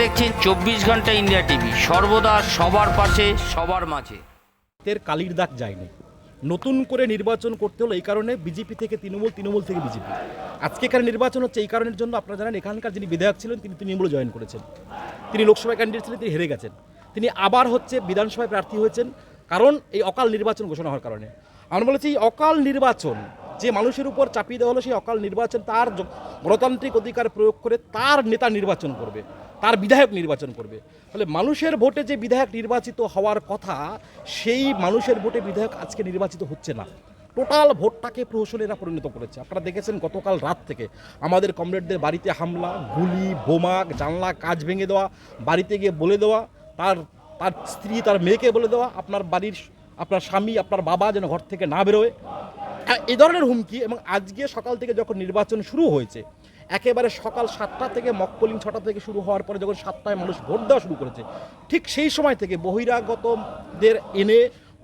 দেখছেন চব্বিশ ঘণ্টা ইন্ডিয়া টিভি। সর্বদা সবার পাশে, সবার মাঝে। তের কালির দাগ যায়নি। নতুন করে নির্বাচন করতে হলো এই কারণে বিজেপি থেকে তৃণমূল তৃণমূল থেকে বিজেপি। আজকে নির্বাচন হচ্ছে এই কারণের জন্য আপনারা জানেন, এখানকার যিনি বিধায়ক ছিলেন, তিনি তৃণমূল জয়েন করেছেন। তিনি লোকসভা ক্যান্ডিডেট ছিলেন, তিনি হেরে গেছেন। তিনি আবার হচ্ছে বিধানসভায় প্রার্থী হয়েছেন, কারণ এই অকাল নির্বাচন ঘোষণা হওয়ার কারণে। আমরা বলেছি, এই অকাল নির্বাচন, যে মানুষের উপর চাপিয়ে দেওয়া হলো, সেই অকাল নির্বাচন তার গণতান্ত্রিক অধিকার প্রয়োগ করে তার নেতা নির্বাচন করবে। তার বিধায়ক নির্বাচন করবে। ফলে মানুষের ভোটে যে বিধায়ক নির্বাচিত হওয়ার কথা, সেই মানুষের ভোটে বিধায়ক আজকে নির্বাচিত হচ্ছে না। টোটাল ভোটটাকে প্রহসনেরা পরিণত করেছে। আপনারা দেখেছেন গতকাল রাত থেকে আমাদের কমরেডদের বাড়িতে হামলা, গুলি বোমা জানলা কাজ ভেঙে দেওয়া, বাড়িতে গিয়ে বলে দেওয়া, তার তার স্ত্রী, তার মেয়েকে বলে দেওয়া, আপনার বাড়ির আপনার স্বামী, আপনার বাবা যেন ঘর থেকে না বেরোয়। এই ধরনের হুমকি এবং আজকে সকাল থেকে যখন নির্বাচন শুরু হয়েছে একেবারে সকাল সাতটা থেকে মকপলিং ছটা থেকে শুরু হওয়ার পরে যখন সাতটায় মানুষ ভোট দেওয়া শুরু করেছে, ঠিক সেই সময় থেকে বহিরাগতদের এনে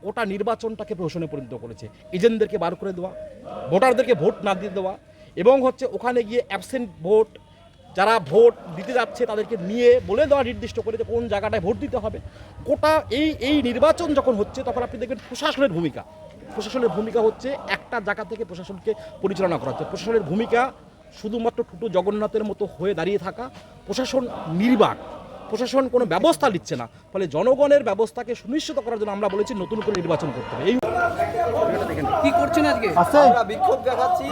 ওটা নির্বাচনটাকে প্রহসনে পরিণত করেছে। এজেন্টদেরকে বার করে দেওয়া, ভোটারদেরকে ভোট না দিয়ে দেওয়া এবং হচ্ছে ওখানে গিয়ে অ্যাবসেন্ট ভোট, যারা ভোট দিতে যাচ্ছে তাদেরকে নিয়ে বলে দেওয়া নির্দিষ্ট করে যে কোন জায়গাটায় ভোট দিতে হবে। কোটা এই এই নির্বাচন যখন হচ্ছে তখন আপনি দেখবেন প্রশাসনের ভূমিকা। প্রশাসনের ভূমিকা হচ্ছে একটা জায়গা থেকে প্রশাসনকে পরিচালনা করা হচ্ছে। প্রশাসনের ভূমিকা শুধুমাত্র টুটু জগন্নাথের মতো হয়ে দাঁড়িয়ে থাকা প্রশাসন নির্বাক। প্রশাসন কোনো ব্যবস্থা নিচ্ছে না। ফলে জনগণের ব্যবস্থাকে সুনিশ্চিত করার জন্য আমরা বলেছি নতুন করে নির্বাচন করতে হবে। এই কি করছেন আজকে? আমরা বিক্ষোভ দেখাচ্ছি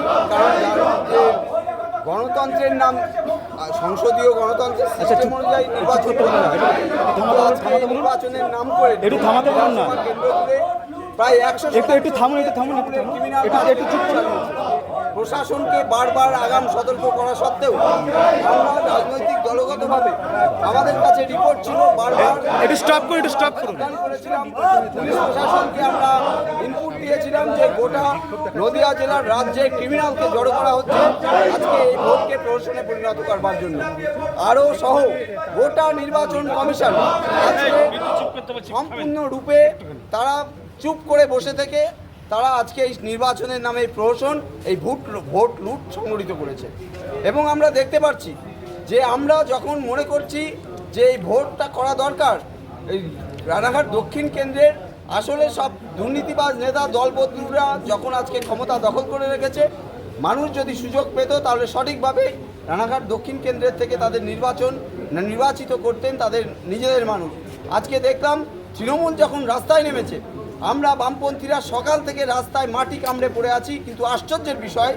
গণতন্ত্রের নাম সংসদীয় গণতন্ত্রের সিস্টেম অনুযায়ী নির্বাচন নির্বাচনের নাম করে একটু থামাতে পারেন না? প্রায় একশো একটু- থামুন, একটু থামুন, একটু থামুন। একটু- একটু চুপ করুন। প্রশাসনকে বারবার আগাম সতর্ক করা সত্ত্বেও আমরা রাজনৈতিক দলগতভাবে আমাদের কাছে রিপোর্ট ছিল বারবার স্টপ করুন একটু স্টপ করুন। করেছিলাম। পুলিশ প্রশাসনকে আমরা ইনপুট দিয়েছিলাম যে গোটা নদিয়া জেলার রাজ্যে ক্রিমিনালকে জড়ো করা হচ্ছে। আজকে এই ভোটকে প্রহসনে পরিণত করবার জন্য। আরও সহ গোটা নির্বাচন কমিশন আজকে সম্পূর্ণরূপে তারা চুপ করে বসে থেকে তারা আজকে এই নির্বাচনের নামে এই প্রহসন, এই ভোট ভোট লুট সংগঠিত করেছে। এবং আমরা দেখতে পাচ্ছি যে আমরা যখন মনে করছি যে এই ভোটটা করা দরকার, এই রানাঘাট দক্ষিণ কেন্দ্রের আসলে সব দুর্নীতিবাজ নেতা দলবদলুরা যখন আজকে ক্ষমতা দখল করে রেখেছে, মানুষ যদি সুযোগ পেত তাহলে সঠিকভাবে রানাঘাট দক্ষিণ কেন্দ্রের থেকে তাদের নির্বাচন নির্বাচিত করতেন তাদের নিজেদের মানুষ। আজকে দেখলাম তৃণমূল যখন রাস্তায় নেমেছে আমরা বামপন্থীরা সকাল থেকে রাস্তায় মাটি কামড়ে পড়ে আছি, কিন্তু আশ্চর্যের বিষয়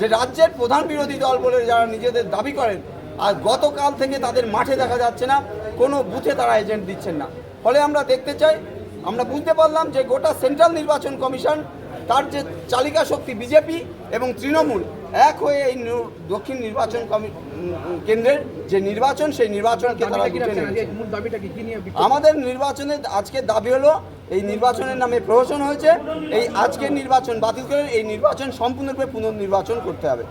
যে রাজ্যের প্রধান বিরোধী দল বলে যারা নিজেদের দাবি করেন, আর গতকাল থেকে তাদের মাঠে দেখা যাচ্ছে না, কোনো বুথে তারা এজেন্ট দিচ্ছেন না। ফলে আমরা দেখতে চাই, আমরা বুঝতে পারলাম যে গোটা সেন্ট্রাল নির্বাচন কমিশন, তার যে চালিকা শক্তি বিজেপি এবং তৃণমূল এক হয়ে এই দক্ষিণ নির্বাচন কমি- কেন্দ্রের যে নির্বাচন সেই নির্বাচনকে তারা? আমাদের নির্বাচনের আজকে দাবি হলো এই নির্বাচনের নামে প্রহসন হয়েছে এই আজকের নির্বাচন বাতিল করে এই নির্বাচন সম্পূর্ণরূপে পুনর্নির্বাচন করতে হবে।